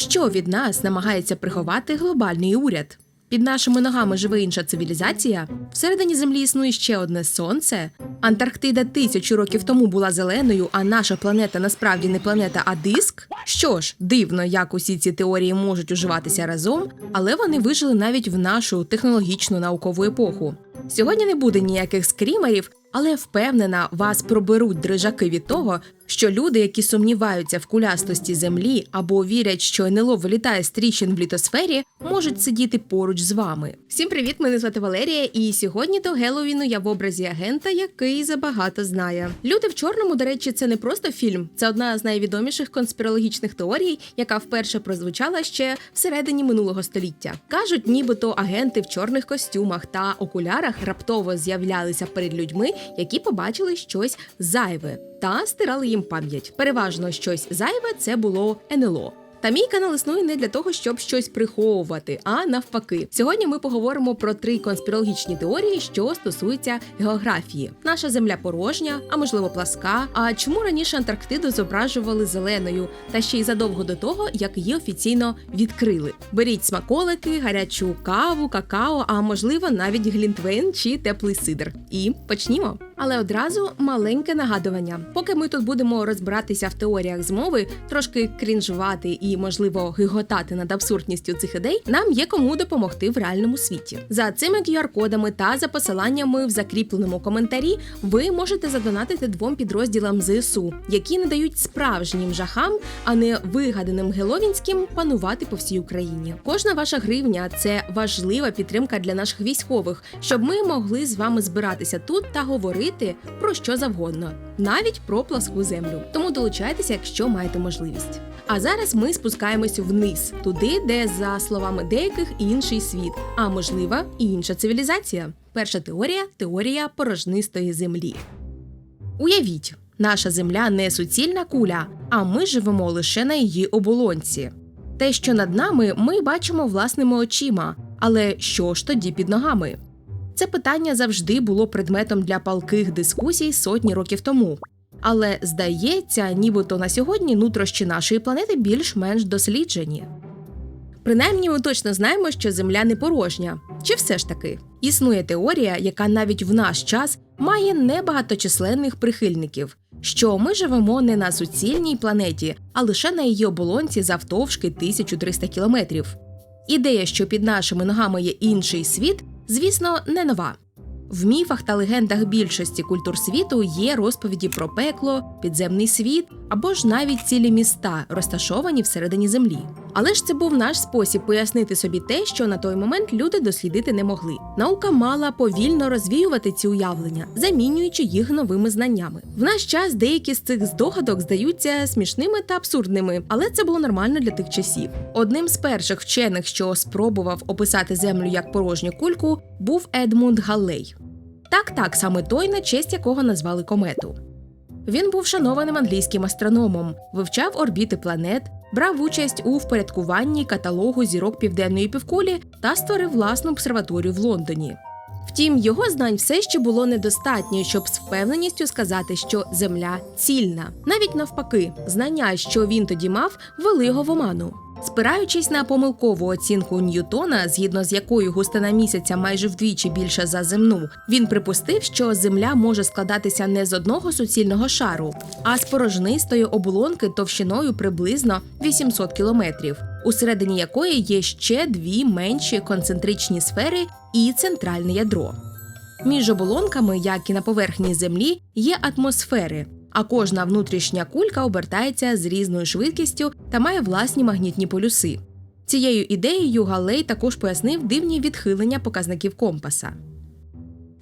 Що від нас намагається приховати глобальний уряд? Під нашими ногами живе інша цивілізація. Всередині землі існує ще одне сонце. Антарктида тисячу років тому була зеленою, а наша планета насправді не планета, а диск. Що ж, дивно, як усі ці теорії можуть уживатися разом, але вони вижили навіть в нашу технологічну наукову епоху. Сьогодні не буде ніяких скрімерів, але впевнена, вас проберуть дрижаки від того, що люди, які сумніваються в кулястості землі або вірять, що НЛО вилітає з тріщин в літосфері, можуть сидіти поруч з вами. Всім привіт! Мене звати Валерія, і сьогодні до Геловіну я в образі агента, який забагато знає. Люди в чорному, до речі, це не просто фільм, це одна з найвідоміших конспірологічних теорій, яка вперше прозвучала ще всередині минулого століття. Кажуть, нібито агенти в чорних костюмах та окулярах раптово з'являлися перед людьми, які побачили щось зайве та стирали їм пам'ять. Переважно щось зайве це було НЛО. Та мій канал існує не для того, щоб щось приховувати, а навпаки. Сьогодні ми поговоримо про три конспірологічні теорії, що стосуються географії. Наша земля порожня, а можливо пласка. А чому раніше Антарктиду зображували зеленою, та ще й задовго до того, як її офіційно відкрили? Беріть смаколики, гарячу каву, какао, а можливо навіть глінтвейн чи теплий сидр. І почнімо. Але одразу маленьке нагадування. Поки ми тут будемо розбиратися в теоріях змови, трошки крінжувати і, можливо, гиготати над абсурдністю цих ідей, нам є кому допомогти в реальному світі. За цими QR-кодами та за посиланнями в закріпленому коментарі ви можете задонатити двом підрозділам ЗСУ, які не дають справжнім жахам, а не вигаданим геловінським панувати по всій Україні. Кожна ваша гривня це важлива підтримка для наших військових, щоб ми могли з вами збиратися тут та говорити про що завгодно, навіть про пласку землю. Тому долучайтеся, якщо маєте можливість. А зараз ми спускаємося вниз, туди, де, за словами деяких, інший світ, а можливо, і інша цивілізація. Перша теорія теорія порожнистої землі. Уявіть, наша земля не суцільна куля, а ми живемо лише на її оболонці. Те, що над нами, ми бачимо власними очима. Але що ж тоді під ногами? Це питання завжди було предметом для палких дискусій сотні років тому. Але здається, нібито на сьогодні нутрощі нашої планети більш-менш досліджені. Принаймні, ми точно знаємо, що Земля не порожня. Чи все ж таки існує теорія, яка навіть в наш час має небагаточисленних прихильників, що ми живемо не на суцільній планеті, а лише на її оболонці завтовшки 1300 кілометрів. Ідея, що під нашими ногами є інший світ, звісно, не нова. В міфах та легендах більшості культур світу є розповіді про пекло, підземний світ або ж навіть цілі міста, розташовані всередині землі. Але ж це був наш спосіб пояснити собі те, що на той момент люди дослідити не могли. Наука мала повільно розвіювати ці уявлення, замінюючи їх новими знаннями. В наш час деякі з цих здогадок здаються смішними та абсурдними, але це було нормально для тих часів. Одним з перших вчених, що спробував описати землю як порожню кульку, був Едмунд Галлей. Так, так, саме той, на честь якого назвали комету. Він був шанованим англійським астрономом, вивчав орбіти планет, брав участь у впорядкуванні каталогу зірок південної півкулі та створив власну обсерваторію в Лондоні. Втім, його знань все ще було недостатньо, щоб з впевненістю сказати, що Земля цільна. Навіть навпаки, знання, що він тоді мав, вели його в оману. Спираючись на помилкову оцінку Ньютона, згідно з якою густина місяця майже вдвічі більша за земну, він припустив, що Земля може складатися не з одного суцільного шару, а з порожнистої оболонки товщиною приблизно 800 кілометрів, усередині якої є ще дві менші концентричні сфери і центральне ядро. Між оболонками, як і на поверхні Землі, є атмосфери, а кожна внутрішня кулька обертається з різною швидкістю та має власні магнітні полюси. Цією ідеєю Галлей також пояснив дивні відхилення показників компаса.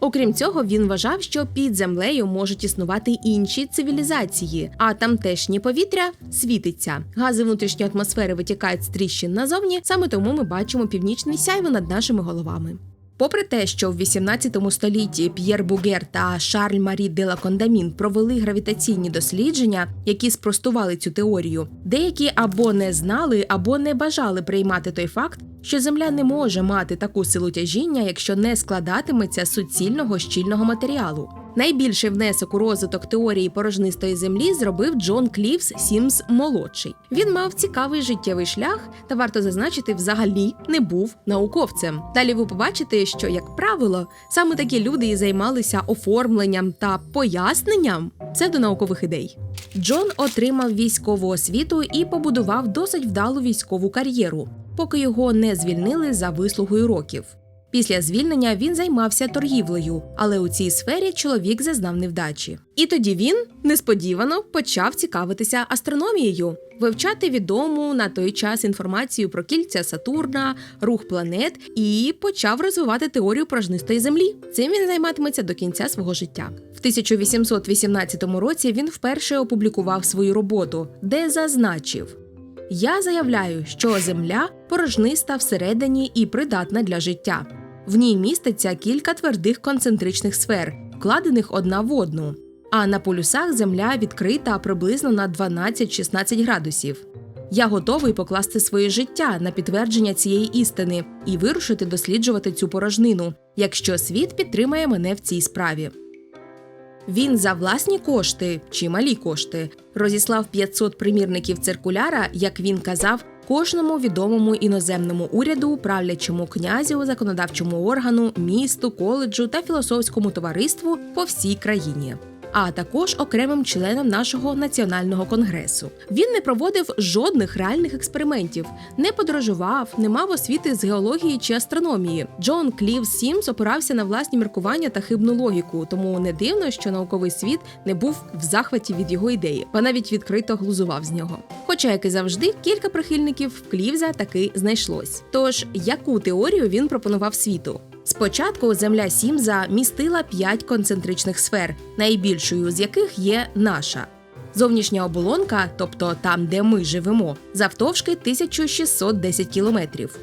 Окрім цього, він вважав, що під землею можуть існувати інші цивілізації, а тамтешнє повітря світиться. Гази внутрішньої атмосфери витікають з тріщин назовні, саме тому ми бачимо північний сяйво над нашими головами. Попри те, що в 18 столітті П'єр Бугер та Шарль Марі де ла Кондамін провели гравітаційні дослідження, які спростували цю теорію, деякі або не знали, або не бажали приймати той факт, що Земля не може мати таку силу тяжіння, якщо не складатиметься суцільного щільного матеріалу. Найбільший внесок у розвиток теорії порожнистої землі зробив Джон Клівс Сімс молодший. Він мав цікавий життєвий шлях та варто зазначити, взагалі не був науковцем. Далі ви побачите, що, як правило, саме такі люди і займалися оформленням та поясненням псевдонаукових ідей. Джон отримав військову освіту і побудував досить вдалу військову кар'єру, поки його не звільнили за вислугою років. Після звільнення він займався торгівлею, але у цій сфері чоловік зазнав невдачі. І тоді він несподівано почав цікавитися астрономією, вивчати відому на той час інформацію про кільця Сатурна, рух планет і почав розвивати теорію порожнистої землі. Цим він займатиметься до кінця свого життя. В 1818 році він вперше опублікував свою роботу, де зазначив. Я заявляю, що Земля порожниста всередині і придатна для життя. В ній міститься кілька твердих концентричних сфер, вкладених одна в одну. А на полюсах Земля відкрита приблизно на 12-16 градусів. Я готовий покласти своє життя на підтвердження цієї істини і вирушити досліджувати цю порожнину, якщо світ підтримає мене в цій справі. Він за власні кошти чи малі кошти розіслав 500 примірників циркуляра, як він казав, кожному відомому іноземному уряду, правлячому князю, законодавчому органу, місту, коледжу та філософському товариству по всій країні. А також окремим членам нашого національного конгресу. Він не проводив жодних реальних експериментів, не подорожував, не мав освіти з геології чи астрономії. Джон Клів Сімс опирався на власні міркування та хибну логіку, тому не дивно, що науковий світ не був в захваті від його ідеї, ба навіть відкрито глузував з нього. Хоча, як і завжди, кілька прихильників Клівза таки знайшлось. Тож, яку теорію він пропонував світу? Спочатку земля Сімза містила п'ять концентричних сфер, найбільшою з яких є наша. Зовнішня оболонка, тобто там, де ми живемо, завтовшки 1610 кілометрів.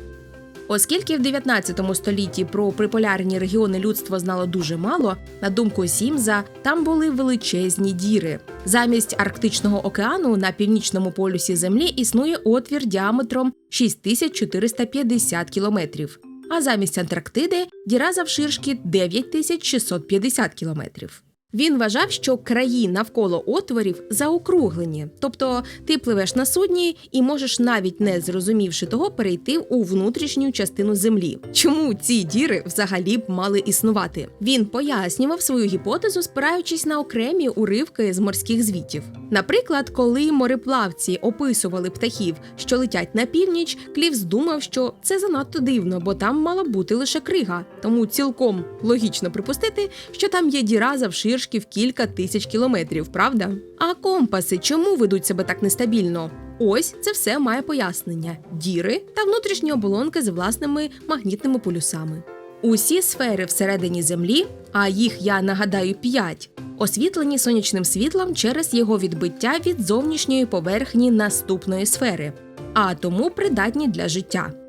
Оскільки в 19 столітті про приполярні регіони людство знало дуже мало, на думку Сімза, там були величезні діри. Замість Арктичного океану на північному полюсі Землі існує отвір діаметром 6450 кілометрів а замість Антарктиди діра завширшки 9650 кілометрів. Він вважав, що краї навколо отворів заокруглені, тобто ти пливеш на судні і можеш, навіть не зрозумівши того, перейти у внутрішню частину землі. Чому ці діри взагалі б мали існувати? Він пояснював свою гіпотезу, спираючись на окремі уривки з морських звітів. Наприклад, коли мореплавці описували птахів, що летять на північ, Клів здумав, що це занадто дивно, бо там мала бути лише крига, тому цілком логічно припустити, що там є діра завширшки в кілька тисяч кілометрів, правда? А компаси чому ведуть себе так нестабільно? Ось це все має пояснення: діри та внутрішні оболонки з власними магнітними полюсами. Усі сфери всередині Землі, а їх я нагадаю п'ять, освітлені сонячним світлом через його відбиття від зовнішньої поверхні наступної сфери, а тому придатні для життя.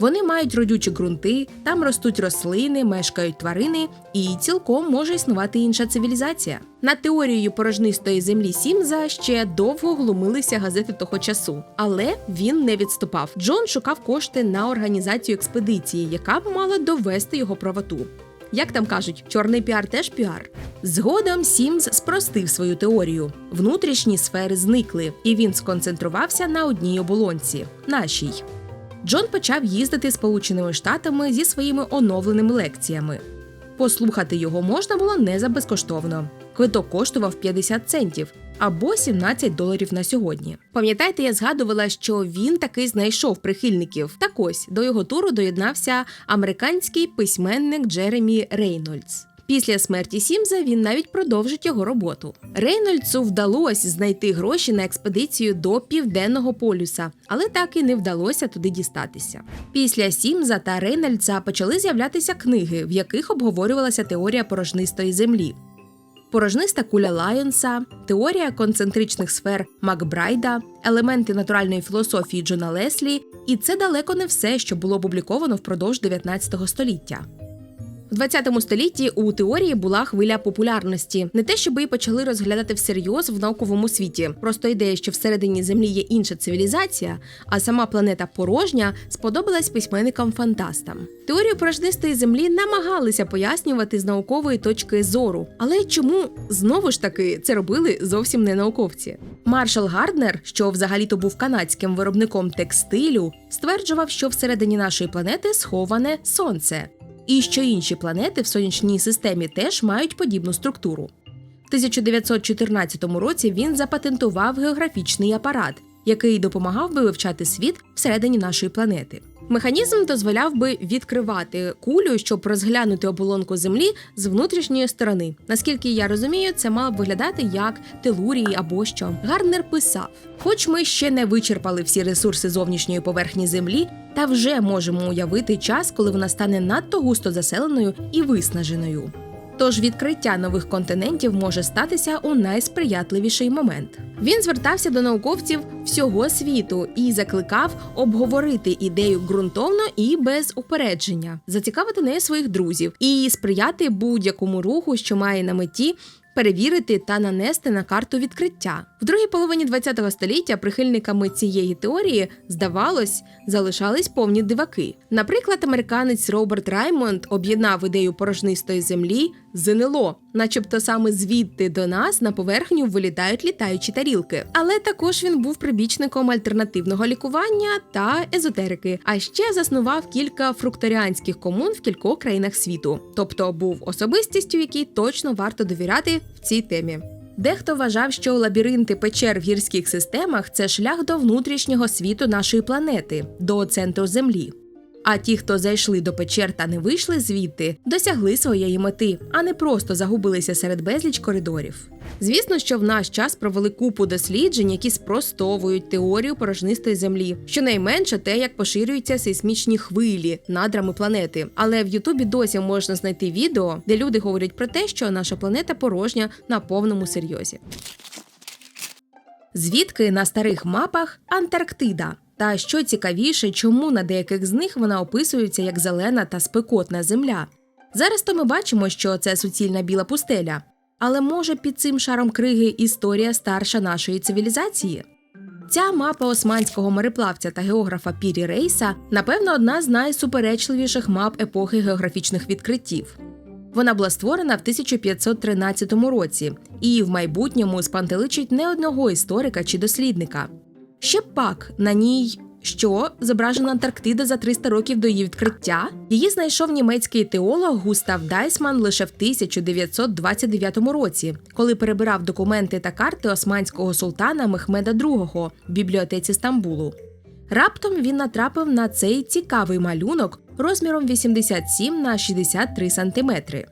Вони мають родючі ґрунти, там ростуть рослини, мешкають тварини, і цілком може існувати інша цивілізація. Над теорією порожнистої землі Сімза ще довго глумилися газети того часу, але він не відступав. Джон шукав кошти на організацію експедиції, яка б мала довести його правоту. Як там кажуть, чорний піар теж піар. Згодом Сімс спростив свою теорію. Внутрішні сфери зникли, і він сконцентрувався на одній оболонці нашій. Джон почав їздити Сполученими Штатами зі своїми оновленими лекціями. Послухати його можна було не за безкоштовно. Квиток коштував 50 центів або 17 доларів на сьогодні. Пам'ятаєте, я згадувала, що він таки знайшов прихильників. Так ось до його туру доєднався американський письменник Джеремі Рейнольдс. Після смерті Сімза він навіть продовжить його роботу. Рейнольдсу вдалося знайти гроші на експедицію до південного полюса, але так і не вдалося туди дістатися. Після Сімза та Рейнольдса почали з'являтися книги, в яких обговорювалася теорія порожнистої землі. Порожниста куля Лайонса, теорія концентричних сфер Макбрайда, елементи натуральної філософії Джона Леслі, і це далеко не все, що було опубліковано впродовж 19 століття. В 20 столітті у теорії була хвиля популярності. Не те, щоб її почали розглядати всерйоз в науковому світі. Просто ідея, що всередині землі є інша цивілізація, а сама планета порожня, сподобалась письменникам-фантастам. Теорію порожнистої землі намагалися пояснювати з наукової точки зору. Але чому знову ж таки це робили зовсім не науковці? Маршал Гарднер, що взагалі-то був канадським виробником текстилю, стверджував, що всередині нашої планети сховане сонце і що інші планети в сонячній системі теж мають подібну структуру. В 1914 році він запатентував географічний апарат, який допомагав би вивчати світ всередині нашої планети. Механізм дозволяв би відкривати кулю, щоб розглянути оболонку землі з внутрішньої сторони. Наскільки я розумію, це мало б виглядати як телурії або що. Гарнер писав: хоч ми ще не вичерпали всі ресурси зовнішньої поверхні землі, та вже можемо уявити час, коли вона стане надто густо заселеною і виснаженою. Тож відкриття нових континентів може статися у найсприятливіший момент. Він звертався до науковців всього світу і закликав обговорити ідею ґрунтовно і без упередження, зацікавити нею своїх друзів і сприяти будь-якому руху, що має на меті перевірити та нанести на карту відкриття. В другій половині ХХ століття прихильниками цієї теорії, здавалось, залишались повні диваки. Наприклад, американець Роберт Раймонд об'єднав ідею порожнистої землі з НЛО, начебто саме звідти до нас на поверхню вилітають літаючі тарілки. Але також він був прибічником альтернативного лікування та езотерики, а ще заснував кілька фрукторіанських комун в кількох країнах світу, тобто був особистістю, якій точно варто довіряти в цій темі. Дехто вважав, що лабіринти печер в гірських системах це шлях до внутрішнього світу нашої планети, до центру Землі. А ті, хто зайшли до печер та не вийшли звідти, досягли своєї мети, а не просто загубилися серед безліч коридорів. Звісно, що в наш час провели купу досліджень, які спростовують теорію порожнистої землі, щонайменше те, як поширюються сейсмічні хвилі надрами планети. Але в Ютубі досі можна знайти відео, де люди говорять про те, що наша планета порожня на повному серйозі. Звідки на старих мапах Антарктида? Та що цікавіше, чому на деяких з них вона описується як зелена та спекотна земля. Зараз то ми бачимо, що це суцільна біла пустеля. Але може під цим шаром криги історія старша нашої цивілізації? Ця мапа османського мореплавця та географа Пірі Рейса, напевно, одна з найсуперечливіших мап епохи географічних відкриттів. Вона була створена в 1513 році і в майбутньому спантеличить не одного історика чи дослідника. Ще пак на ній що зображена Антарктида за 300 років до її відкриття. Її знайшов німецький теолог Густав Дайсман лише в 1929 році, коли перебирав документи та карти османського султана Мехмеда II в бібліотеці Стамбулу. Раптом він натрапив на цей цікавий малюнок розміром 87 на 63 сантиметри.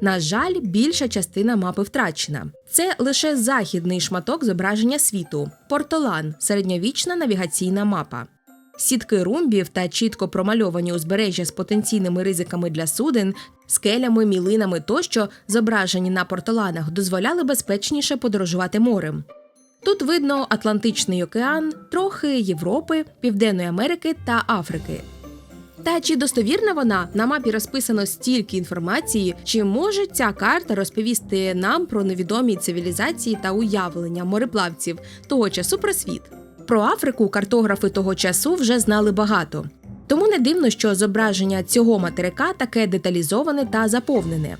На жаль, більша частина мапи втрачена. Це лише західний шматок зображення світу портолан, середньовічна навігаційна мапа. Сітки румбів та чітко промальовані узбережжя з потенційними ризиками для суден, скелями, мілинами тощо, зображені на портоланах, дозволяли безпечніше подорожувати морем. Тут видно Атлантичний океан, трохи Європи, Південної Америки та Африки. Та чи достовірна вона на мапі розписано стільки інформації, чи може ця карта розповісти нам про невідомі цивілізації та уявлення мореплавців того часу про світ? Про Африку картографи того часу вже знали багато. Тому не дивно, що зображення цього материка таке деталізоване та заповнене.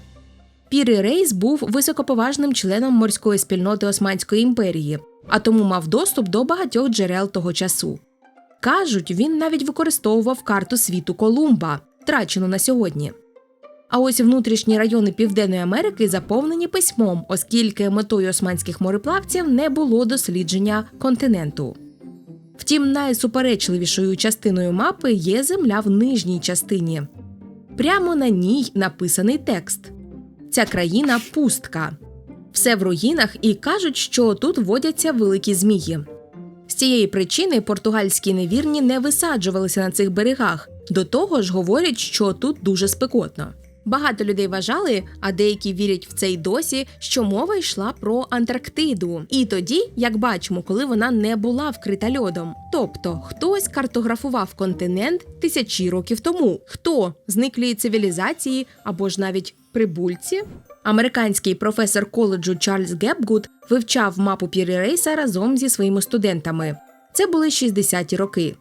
Пірі Рейс був високоповажним членом морської спільноти Османської імперії, а тому мав доступ до багатьох джерел того часу. Кажуть, він навіть використовував карту світу Колумба, втрачену на сьогодні. А ось внутрішні райони Південної Америки заповнені письмом, оскільки метою османських мореплавців не було дослідження континенту. Втім, найсуперечливішою частиною мапи є земля в нижній частині. Прямо на ній написаний текст: Ця країна пустка. Все в руїнах і кажуть, що тут водяться великі змії. З цієї причини португальські невірні не висаджувалися на цих берегах. До того ж, говорять, що тут дуже спекотно. Багато людей вважали, а деякі вірять в це й досі, що мова йшла про Антарктиду. І тоді, як бачимо, коли вона не була вкрита льодом. Тобто хтось картографував континент тисячі років тому. Хто зниклі цивілізації або ж навіть прибульці? Американський професор коледжу Чарльз Гепгуд вивчав мапу Пірірейса разом зі своїми студентами. Це були 60-ті роки.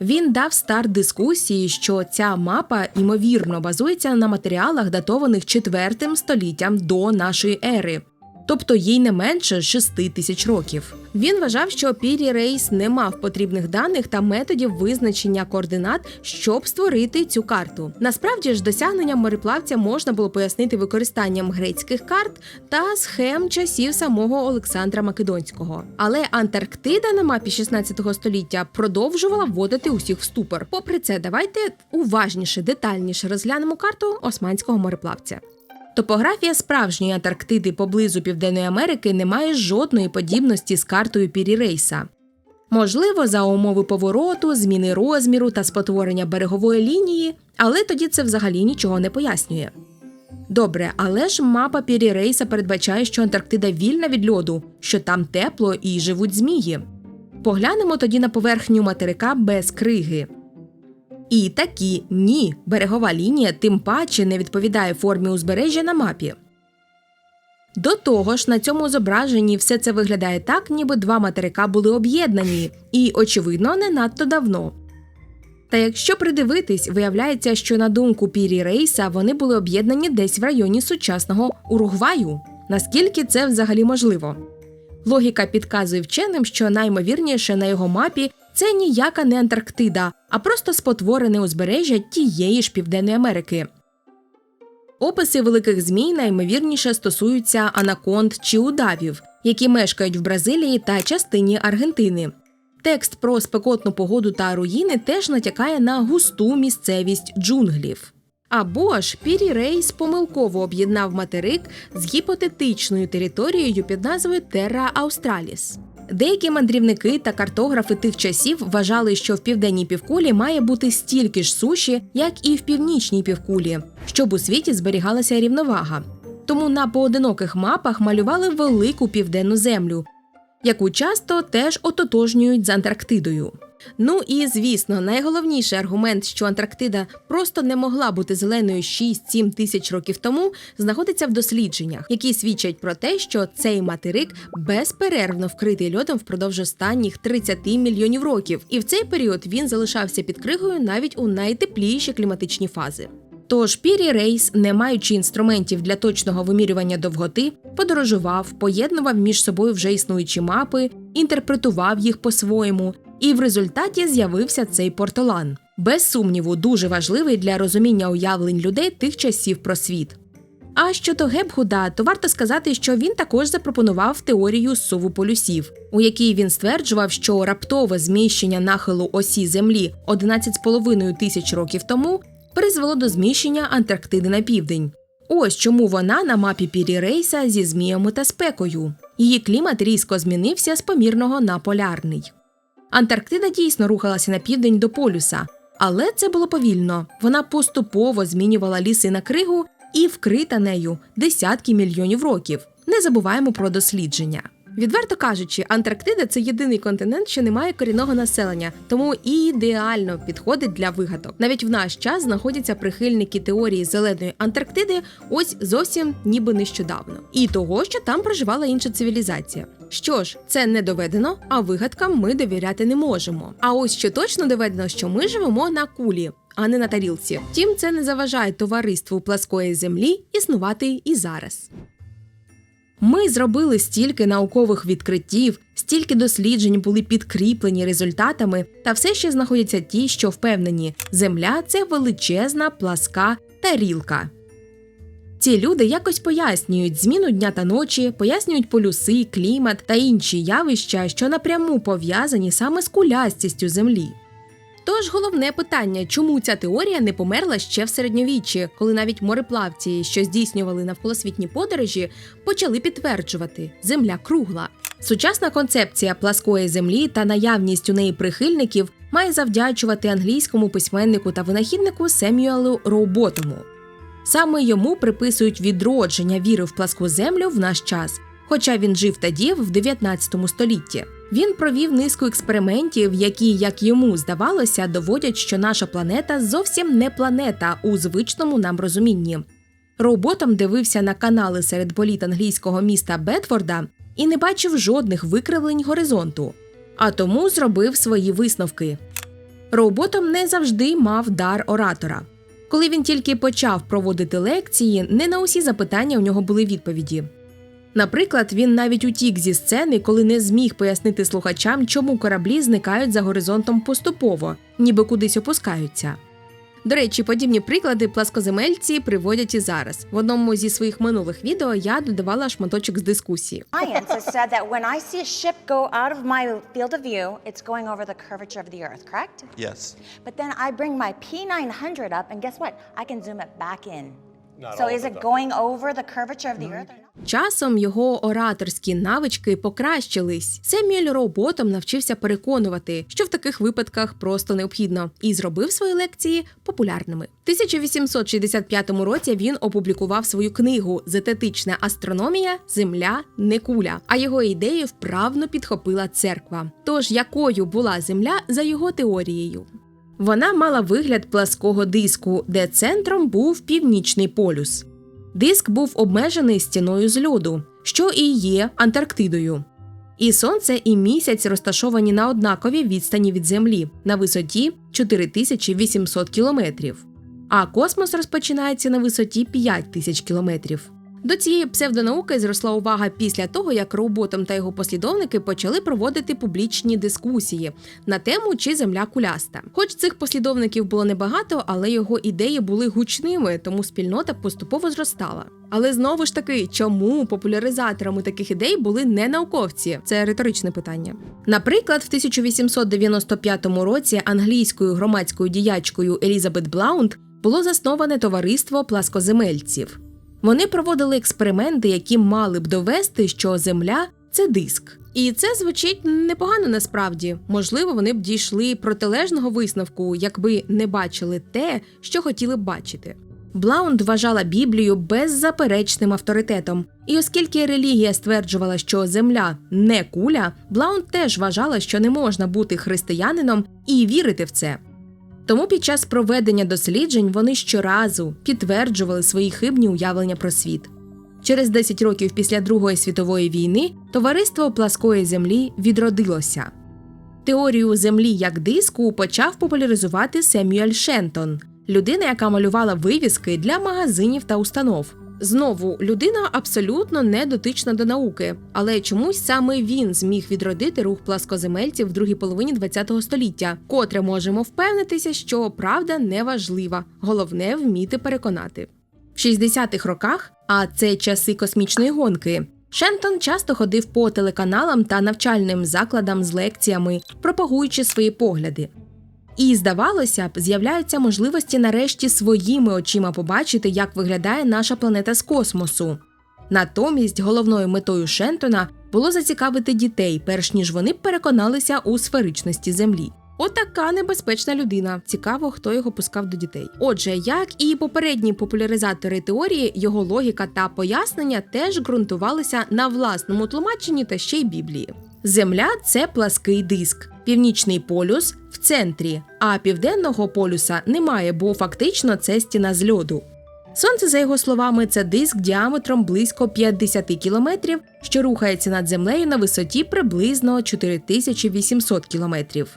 Він дав старт дискусії, що ця мапа ймовірно базується на матеріалах, датованих четвертим століттям до нашої ери, тобто їй не менше 6 тисяч років. Він вважав, що Пірі Рейс не мав потрібних даних та методів визначення координат, щоб створити цю карту. Насправді ж досягненням мореплавця можна було пояснити використанням грецьких карт та схем часів самого Олександра Македонського. Але Антарктида на мапі 16 століття продовжувала вводити усіх в ступор. Попри це, давайте уважніше, детальніше розглянемо карту османського мореплавця. Топографія справжньої Антарктиди поблизу Південної Америки не має жодної подібності з картою Пірі Рейса. Можливо, за умови повороту, зміни розміру та спотворення берегової лінії, але тоді це взагалі нічого не пояснює. Добре, але ж мапа Пірі Рейса передбачає, що Антарктида вільна від льоду, що там тепло і живуть змії. Поглянемо тоді на поверхню материка без криги. І такі ні, берегова лінія тим паче не відповідає формі узбережжя на мапі. До того ж, на цьому зображенні все це виглядає так, ніби два материка були об'єднані, і, очевидно, не надто давно. Та якщо придивитись, виявляється, що на думку Пірі Рейса вони були об'єднані десь в районі сучасного Уругваю. Наскільки це взагалі можливо? Логіка підказує вченим, що наймовірніше на його мапі це ніяка не Антарктида, а просто спотворене узбережжя тієї ж Південної Америки. Описи великих змій наймовірніше стосуються анаконд чи удавів, які мешкають в Бразилії та частині Аргентини. Текст про спекотну погоду та руїни теж натякає на густу місцевість джунглів. Або ж Пірі Рейс помилково об'єднав материк з гіпотетичною територією під назвою Терра Аустраліс. Деякі мандрівники та картографи тих часів вважали, що в південній півкулі має бути стільки ж суші, як і в північній півкулі, щоб у світі зберігалася рівновага. Тому на поодиноких мапах малювали велику південну землю, яку часто теж ототожнюють з Антарктидою. Ну і звісно, найголовніший аргумент, що Антарктида просто не могла бути зеленою 6-7 тисяч років тому, знаходиться в дослідженнях, які свідчать про те, що цей материк безперервно вкритий льодом впродовж останніх 30 мільйонів років, і в цей період він залишався під кригою навіть у найтепліші кліматичні фази. Тож Пірі Рейс, не маючи інструментів для точного вимірювання довготи, подорожував, поєднував між собою вже існуючі мапи, інтерпретував їх по-своєму, і в результаті з'явився цей портолан. Без сумніву, дуже важливий для розуміння уявлень людей тих часів про світ. А щодо Гепгуда, то варто сказати, що він також запропонував теорію суву полюсів, у якій він стверджував, що раптове зміщення нахилу осі Землі 11,5 тисяч років тому призвело до зміщення Антарктиди на південь. Ось чому вона на мапі Пірі Рейса зі зміями та спекою. Її клімат різко змінився з помірного на полярний. Антарктида дійсно рухалася на південь до полюса, але це було повільно. Вона поступово змінювала ліси на кригу і вкрита нею десятки мільйонів років. Не забуваємо про дослідження. Відверто кажучи, Антарктида це єдиний континент, що не має корінного населення, тому ідеально підходить для вигадок. Навіть в наш час знаходяться прихильники теорії зеленої Антарктиди, ось зовсім ніби нещодавно, і того, що там проживала інша цивілізація. Що ж, це не доведено, а вигадкам ми довіряти не можемо. А ось що точно доведено, що ми живемо на кулі. А не на тарілці. Втім, це не заважає товариству пласкої землі існувати і зараз. Ми зробили стільки наукових відкриттів, стільки досліджень були підкріплені результатами, та все ще знаходяться ті, що впевнені, земля це величезна пласка тарілка. Ці люди якось пояснюють зміну дня та ночі, пояснюють полюси, клімат та інші явища, що напряму пов'язані саме з кулястістю землі. Тож головне питання, чому ця теорія не померла ще в середньовіччі, коли навіть мореплавці, що здійснювали навколосвітні подорожі, почали підтверджувати земля кругла. Сучасна концепція пласкої землі та наявність у неї прихильників має завдячувати англійському письменнику та винахіднику Семюелу Роуботому. Саме йому приписують відродження віри в пласку землю в наш час, хоча він жив та діяв в 19 столітті. Він провів низку експериментів, які, як йому здавалося, доводять, що наша планета зовсім не планета у звичному нам розумінні. Роботом дивився на канали серед боліт англійського міста Бетфорда і не бачив жодних викривлень горизонту, а тому зробив свої висновки. Роботом не завжди мав дар оратора. Коли він тільки почав проводити лекції, не на усі запитання у нього були відповіді. Наприклад, він навіть утік зі сцени, коли не зміг пояснити слухачам, чому кораблі зникають за горизонтом поступово, ніби кудись опускаються. До речі, подібні приклади пласкоземельці приводять і зараз. В одному зі своїх минулих відео я додавала шматочок з дискусії. Yes. But then I bring my P900 up, and guess what? I can zoom it back in. So is it going over the curvature of the Earth or not? Часом його ораторські навички покращились. Семюель роботом навчився переконувати, що в таких випадках просто необхідно, і зробив свої лекції популярними. В 1865 році він опублікував свою книгу Зететична астрономія Земля не куля. А його ідеї вправно підхопила церква. Тож якою була земля за його теорією? Вона мала вигляд плаского диску, де центром був північний полюс. Диск був обмежений стіною з льоду, що і є Антарктидою. І сонце, і місяць розташовані на однаковій відстані від Землі на висоті 4800 кілометрів, а космос розпочинається на висоті 5000 кілометрів. До цієї псевдонауки зросла увага після того, як Роуботом та його послідовники почали проводити публічні дискусії на тему, чи земля куляста. Хоч цих послідовників було небагато, але його ідеї були гучними, тому спільнота поступово зростала. Але знову ж таки, чому популяризаторами таких ідей були не науковці? Це риторичне питання. Наприклад, в 1895 році англійською громадською діячкою Елізабет Блаунд було засноване товариство пласкоземельців. Вони проводили експерименти, які мали б довести, що Земля це диск. І це звучить непогано насправді. Можливо, вони б дійшли протилежного висновку, якби не бачили те, що хотіли б бачити. Блаунд вважала Біблію беззаперечним авторитетом, і оскільки релігія стверджувала, що земля не куля, Блаунд теж вважала, що не можна бути християнином і вірити в це. Тому під час проведення досліджень вони щоразу підтверджували свої хибні уявлення про світ. Через 10 років після Другої світової війни товариство пласкої землі відродилося. Теорію землі як диску почав популяризувати Семюель Шентон, людина, яка малювала вивіски для магазинів та установ. Знову людина абсолютно не дотична до науки, але чомусь саме він зміг відродити рух пласкоземельців в другій половині ХХ століття, котре можемо впевнитися, що правда не важлива, головне вміти переконати. В 60-х роках, а це часи космічної гонки, Шентон часто ходив по телеканалам та навчальним закладам з лекціями, пропагуючи свої погляди. І, здавалося б, з'являються можливості нарешті своїми очима побачити, як виглядає наша планета з космосу. Натомість головною метою Шентона було зацікавити дітей, перш ніж вони переконалися у сферичності Землі. Отака небезпечна людина. Цікаво, хто його пускав до дітей. Отже, як і попередні популяризатори теорії, його логіка та пояснення теж ґрунтувалися на власному тлумаченні та ще й Біблії. Земля це плаский диск, північний полюс в центрі, а південного полюса немає, бо фактично це стіна з льоду. Сонце, за його словами, це диск діаметром близько 50 кілометрів, що рухається над землею на висоті приблизно 4800 кілометрів.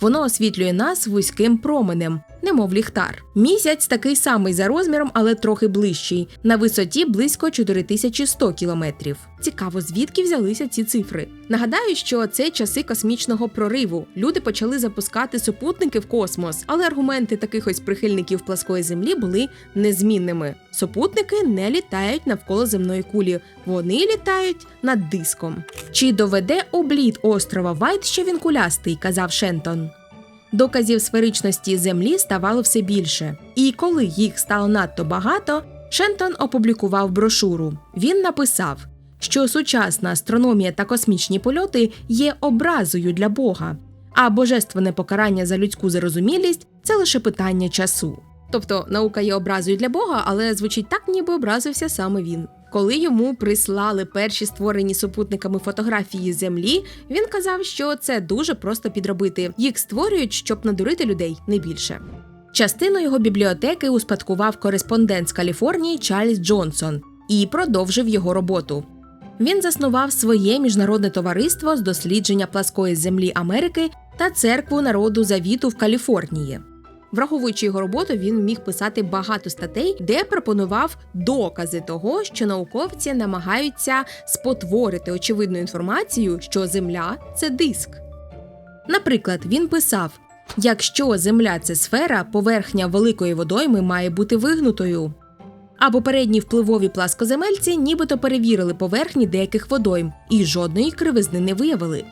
Воно освітлює нас вузьким променем, немов ліхтар. Місяць такий самий за розміром, але трохи ближчий, на висоті близько 4100 кілометрів. Цікаво, звідки взялися ці цифри. Нагадаю, що це часи космічного прориву. Люди почали запускати супутники в космос, але аргументи таких ось прихильників пласкої землі були незмінними. Супутники не літають навколо земної кулі, вони літають над диском. Чи доведе обліт острова Вайт, що він кулястий, казав Шентон. Доказів сферичності Землі ставало все більше, і коли їх стало надто багато, Шентон опублікував брошуру. Він написав, що сучасна астрономія та космічні польоти є образою для Бога, а божественне покарання за людську зарозумілість це лише питання часу. Тобто наука є образою для Бога, але звучить так, ніби образився саме він. Коли йому прислали перші створені супутниками фотографії землі, він казав, що це дуже просто підробити. Їх створюють, щоб надурити людей, не більше. Частину його бібліотеки успадкував кореспондент з Каліфорнії Чарльз Джонсон і продовжив його роботу. Він заснував своє міжнародне товариство з дослідження пласкої землі Америки та церкву народу завіту в Каліфорнії. Враховуючи його роботу, він міг писати багато статей, де пропонував докази того, що науковці намагаються спотворити очевидну інформацію, що Земля це диск. Наприклад, він писав: якщо Земля це сфера, поверхня великої водойми має бути вигнутою. А попередні впливові пласкоземельці нібито перевірили поверхні деяких водойм і жодної кривизни не виявили.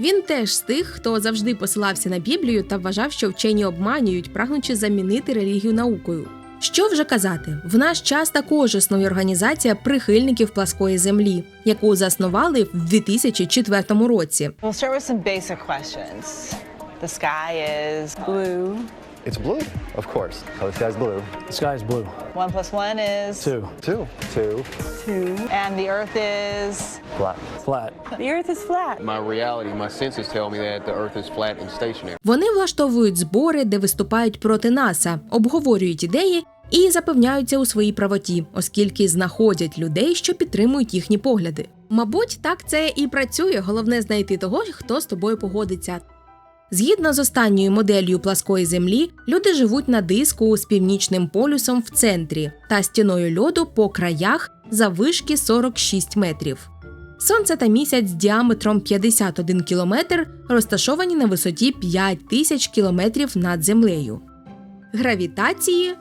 Він теж з тих, хто завжди посилався на Біблію та вважав, що вчені обманюють, прагнучи замінити релігію наукою. Що вже казати, в наш час також існує організація прихильників пласкої землі, яку заснували в 2004 році. We'll start with some basic questions. The sky is blue. It's blue, of course. Oh, the sky's blue. The sky is blue. One plus one is Two. Two. Two. two. And the earth is. Flat. Flat. The earth is flat. My reality, my senses tell me that the earth is flat and stationary. Вони влаштовують збори, де виступають проти НАСА, обговорюють ідеї і запевняються у своїй правоті, оскільки знаходять людей, що підтримують їхні погляди. Мабуть, так це і працює. Головне знайти того, хто з тобою погодиться. Згідно з останньою моделлю пласкої землі, люди живуть на диску з північним полюсом в центрі та стіною льоду по краях за вишки 46 метрів. Сонце та місяць з діаметром 51 кілометр розташовані на висоті 5 тисяч кілометрів над землею. Гравітації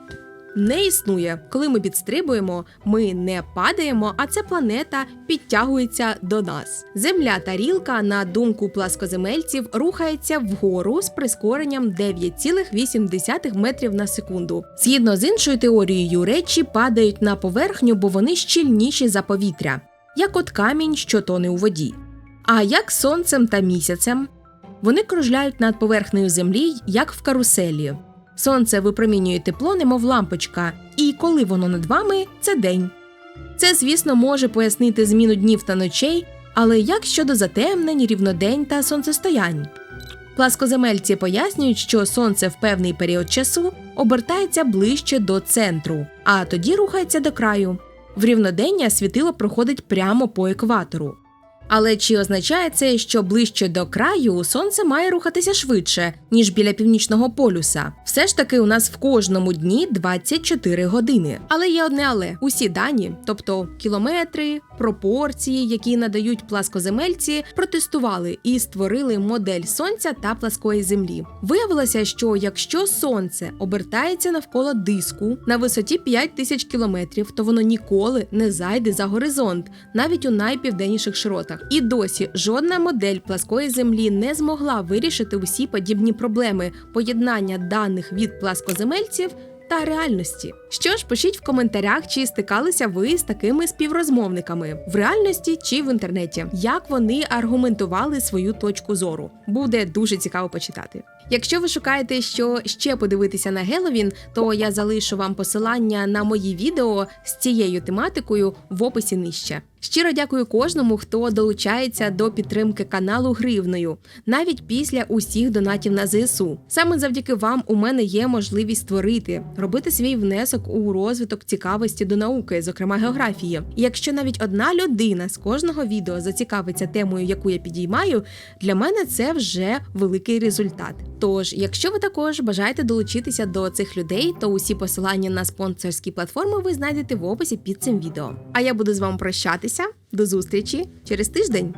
не існує. Коли ми підстрибуємо, ми не падаємо, а ця планета підтягується до нас. Земля тарілка, на думку пласкоземельців, рухається вгору з прискоренням 9,8 метрів на секунду. Згідно з іншою теорією, речі падають на поверхню, бо вони щільніші за повітря, як от камінь, що тоне у воді. А як сонцем та місяцем? Вони кружляють над поверхнею землі, як в каруселі. Сонце випромінює тепло, немов лампочка, і коли воно над вами, це день. Це, звісно, може пояснити зміну днів та ночей, але як щодо затемнень, рівнодень та сонцестоянь? Пласкоземельці пояснюють, що сонце в певний період часу обертається ближче до центру, а тоді рухається до краю. В рівнодення світило проходить прямо по екватору. Але чи означає це, що ближче до краю сонце має рухатися швидше, ніж біля північного полюса? Все ж таки, у нас в кожному дні 24 години. Але є одне але усі дані, тобто кілометри, пропорції, які надають пласкоземельці, протестували і створили модель сонця та пласкої землі. Виявилося, що якщо сонце обертається навколо диску на висоті 5 тисяч кілометрів, то воно ніколи не зайде за горизонт, навіть у найпівденніших широтах. І досі жодна модель пласкої землі не змогла вирішити усі подібні проблеми поєднання даних від пласкоземельців та реальності. Що ж, пишіть в коментарях, чи стикалися ви з такими співрозмовниками в реальності чи в інтернеті, як вони аргументували свою точку зору. Буде дуже цікаво почитати. Якщо ви шукаєте, що ще подивитися на Геловін, то я залишу вам посилання на мої відео з цією тематикою в описі нижче. Щиро дякую кожному, хто долучається до підтримки каналу гривною, навіть після усіх донатів на ЗСУ. Саме завдяки вам у мене є можливість створити, робити свій внесок у розвиток цікавості до науки, зокрема географії. І якщо навіть одна людина з кожного відео зацікавиться темою, яку я підіймаю, для мене це вже великий результат. Тож, якщо ви також бажаєте долучитися до цих людей, то усі посилання на спонсорські платформи ви знайдете в описі під цим відео. А я буду з вами прощатися. До зустрічі через тиждень.